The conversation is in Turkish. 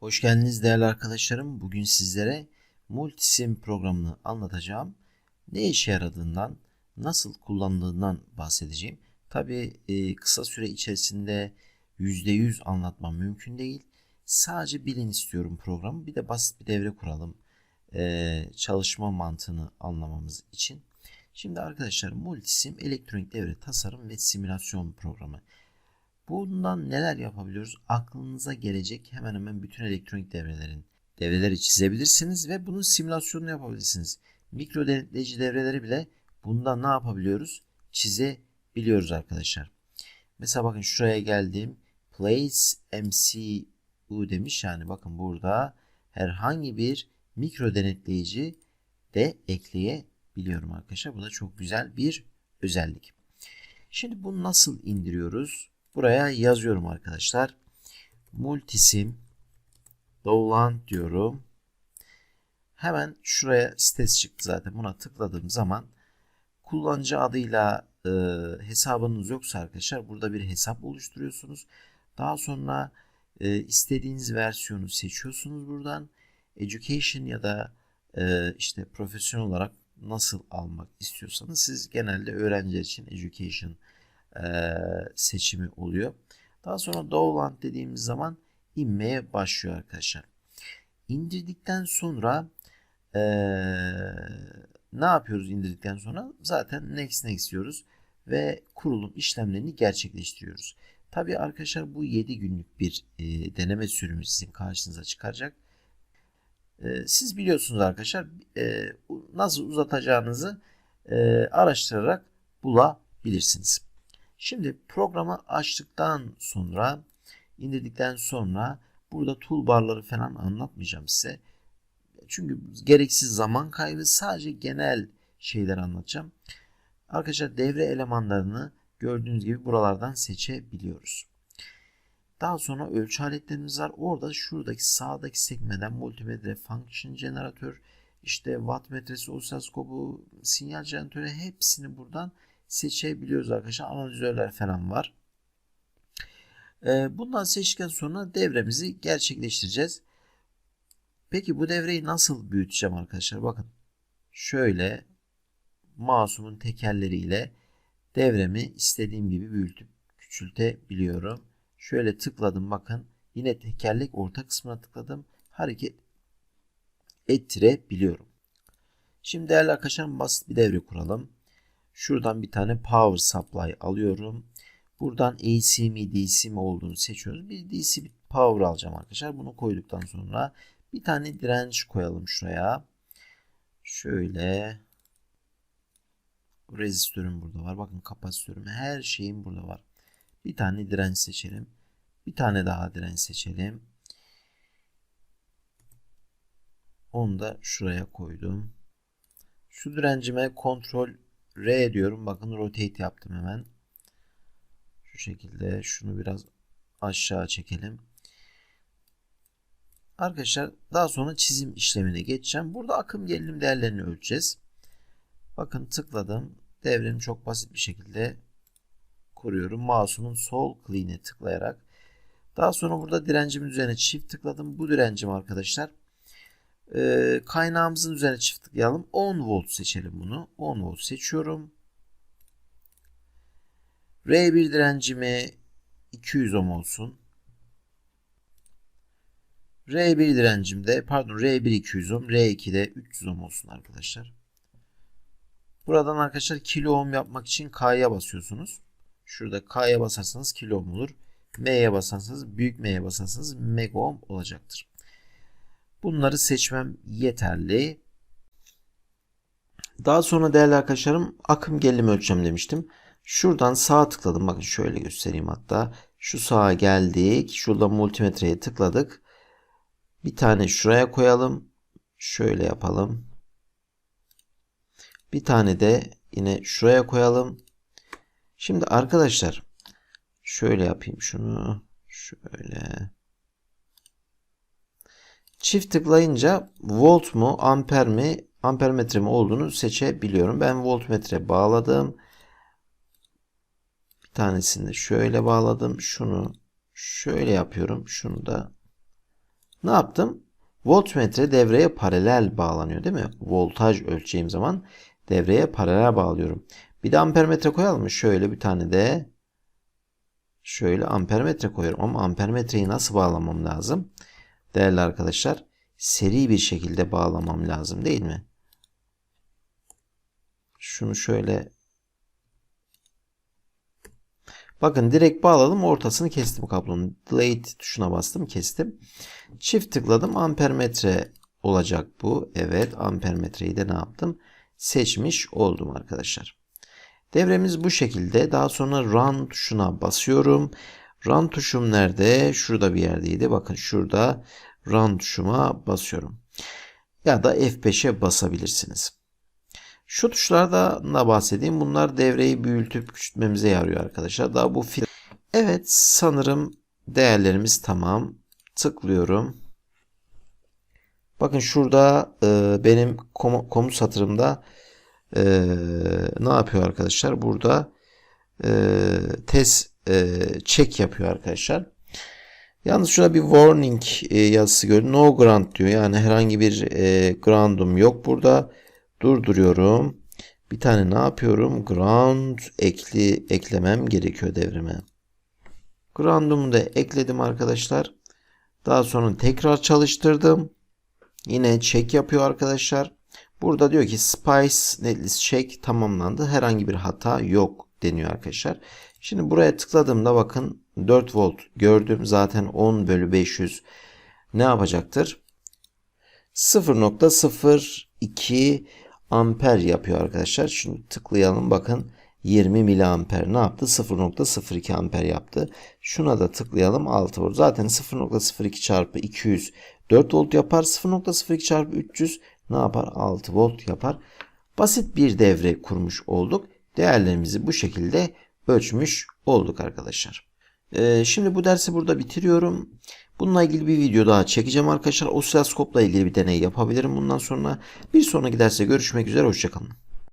Hoş geldiniz değerli arkadaşlarım. Bugün sizlere Multisim programını anlatacağım. Ne işe yaradığından, nasıl kullanıldığından bahsedeceğim. Tabi kısa süre içerisinde %100 anlatmam mümkün değil. Sadece bilin istiyorum programı. Bir de basit bir devre kuralım. e, çalışma mantığını anlamamız için. Şimdi arkadaşlar Multisim elektronik devre tasarım ve simülasyon programı. Bundan neler yapabiliyoruz? Aklınıza gelecek hemen hemen bütün elektronik devrelerin devreleri çizebilirsiniz ve bunun simülasyonunu yapabilirsiniz. Mikro denetleyici devreleri bile bundan ne yapabiliyoruz? Çizebiliyoruz arkadaşlar. Mesela bakın şuraya geldim. Place MCU demiş. Yani bakın burada herhangi bir mikro denetleyici de ekleyebiliyorum arkadaşlar. Bu da çok güzel bir özellik. Şimdi bunu nasıl indiriyoruz? Buraya yazıyorum arkadaşlar. Multisim Download diyorum. Hemen şuraya sitesi çıktı zaten. Buna tıkladığım zaman kullanıcı adıyla e, hesabınız yoksa arkadaşlar burada bir hesap oluşturuyorsunuz. Daha sonra e, istediğiniz versiyonu seçiyorsunuz buradan. Education ya da e, işte profesyonel olarak nasıl almak istiyorsanız siz genelde öğrenciler için education e, seçimi oluyor. Daha sonra download dediğimiz zaman inmeye başlıyor arkadaşlar. İndirdikten sonra e, ne yapıyoruz indirdikten sonra? Zaten next next diyoruz ve kurulum işlemlerini gerçekleştiriyoruz. Tabii arkadaşlar bu 7 günlük bir e, deneme sürümü sizin karşınıza çıkaracak. E, siz biliyorsunuz arkadaşlar e, nasıl uzatacağınızı e, araştırarak bulabilirsiniz. Şimdi programı açtıktan sonra indirdikten sonra burada toolbarları falan anlatmayacağım size. Çünkü gereksiz zaman kaybı sadece genel şeyler anlatacağım. Arkadaşlar devre elemanlarını gördüğünüz gibi buralardan seçebiliyoruz. Daha sonra ölçü aletlerimiz var. Orada şuradaki sağdaki sekmeden multimetre function jeneratör, işte watt metresi, osiloskopu, sinyal jeneratörü hepsini buradan seçebiliyoruz arkadaşlar. Analizörler falan var. Ee, bundan seçtikten sonra devremizi gerçekleştireceğiz. Peki bu devreyi nasıl büyüteceğim arkadaşlar? Bakın şöyle masumun tekerleriyle devremi istediğim gibi büyütüp küçültebiliyorum. Şöyle tıkladım bakın. Yine tekerlek orta kısmına tıkladım. Hareket ettirebiliyorum. Şimdi değerli arkadaşlar basit bir devre kuralım. Şuradan bir tane power supply alıyorum. Buradan AC mi DC mi olduğunu seçiyoruz. Bir DC bir power alacağım arkadaşlar. Bunu koyduktan sonra bir tane direnç koyalım şuraya. Şöyle rezistörüm burada var. Bakın kapasitörüm her şeyim burada var. Bir tane direnç seçelim. Bir tane daha direnç seçelim. Onu da şuraya koydum. Şu direncime kontrol R diyorum. Bakın rotate yaptım hemen. Şu şekilde şunu biraz aşağı çekelim. Arkadaşlar daha sonra çizim işlemine geçeceğim. Burada akım gerilim değerlerini ölçeceğiz. Bakın tıkladım. Devremi çok basit bir şekilde kuruyorum. Mouse'umun sol kliğine tıklayarak. Daha sonra burada direncimin üzerine çift tıkladım. Bu direncim arkadaşlar e, kaynağımızın üzerine çift tıklayalım. 10 volt seçelim bunu. 10 volt seçiyorum. R1 direncimi 200 ohm olsun. R1 direncim de pardon R1 200 ohm, R2 de 300 ohm olsun arkadaşlar. Buradan arkadaşlar kilo ohm yapmak için K'ya basıyorsunuz. Şurada K'ya basarsanız kilo ohm olur. M'ye basarsanız büyük M'ye basarsanız mega ohm olacaktır. Bunları seçmem yeterli. Daha sonra değerli arkadaşlarım akım gerilim ölçeceğim demiştim. Şuradan sağa tıkladım. Bakın şöyle göstereyim hatta. Şu sağa geldik. Şurada multimetreye tıkladık. Bir tane şuraya koyalım. Şöyle yapalım. Bir tane de yine şuraya koyalım. Şimdi arkadaşlar şöyle yapayım şunu. Şöyle. Çift tıklayınca volt mu, amper mi, ampermetre mi olduğunu seçebiliyorum. Ben voltmetre bağladım. Bir tanesini de şöyle bağladım. Şunu şöyle yapıyorum. Şunu da Ne yaptım? Voltmetre devreye paralel bağlanıyor değil mi? Voltaj ölçeceğim zaman devreye paralel bağlıyorum. Bir de ampermetre koyalım mı? Şöyle bir tane de şöyle ampermetre koyuyorum. Ama ampermetreyi nasıl bağlamam lazım? Değerli arkadaşlar seri bir şekilde bağlamam lazım değil mi? Şunu şöyle Bakın direkt bağladım ortasını kestim kablonun. Delete tuşuna bastım kestim. Çift tıkladım ampermetre olacak bu. Evet ampermetreyi de ne yaptım? Seçmiş oldum arkadaşlar. Devremiz bu şekilde. Daha sonra run tuşuna basıyorum. Run tuşum nerede? Şurada bir yerdeydi. Bakın şurada run tuşuma basıyorum. Ya da F5'e basabilirsiniz. Şu tuşlardan da bahsedeyim. Bunlar devreyi büyütüp küçültmemize yarıyor arkadaşlar. Daha bu fil. Evet sanırım değerlerimiz tamam. Tıklıyorum. Bakın şurada e, benim kom komut satırımda e, ne yapıyor arkadaşlar? Burada e, test e, check yapıyor arkadaşlar. Yalnız şurada bir warning e, yazısı gördüm. No grant diyor. Yani herhangi bir e, grandum yok burada. Durduruyorum. Bir tane ne yapıyorum? Ground ekli eklemem gerekiyor devrime. Ground'umu da ekledim arkadaşlar. Daha sonra tekrar çalıştırdım. Yine check yapıyor arkadaşlar. Burada diyor ki Spice Netlist check tamamlandı. Herhangi bir hata yok deniyor arkadaşlar. Şimdi buraya tıkladığımda bakın 4 volt gördüm. Zaten 10 bölü 500 ne yapacaktır? 0.02 amper yapıyor arkadaşlar. Şimdi tıklayalım bakın 20 miliamper ne yaptı? 0.02 amper yaptı. Şuna da tıklayalım 6 volt. Zaten 0.02 çarpı 200 4 volt yapar. 0.02 çarpı 300 ne yapar? 6 volt yapar. Basit bir devre kurmuş olduk. Değerlerimizi bu şekilde ölçmüş olduk arkadaşlar. Ee, şimdi bu dersi burada bitiriyorum. Bununla ilgili bir video daha çekeceğim arkadaşlar. Osiloskopla ilgili bir deney yapabilirim bundan sonra. Bir sonraki derste görüşmek üzere. Hoşçakalın.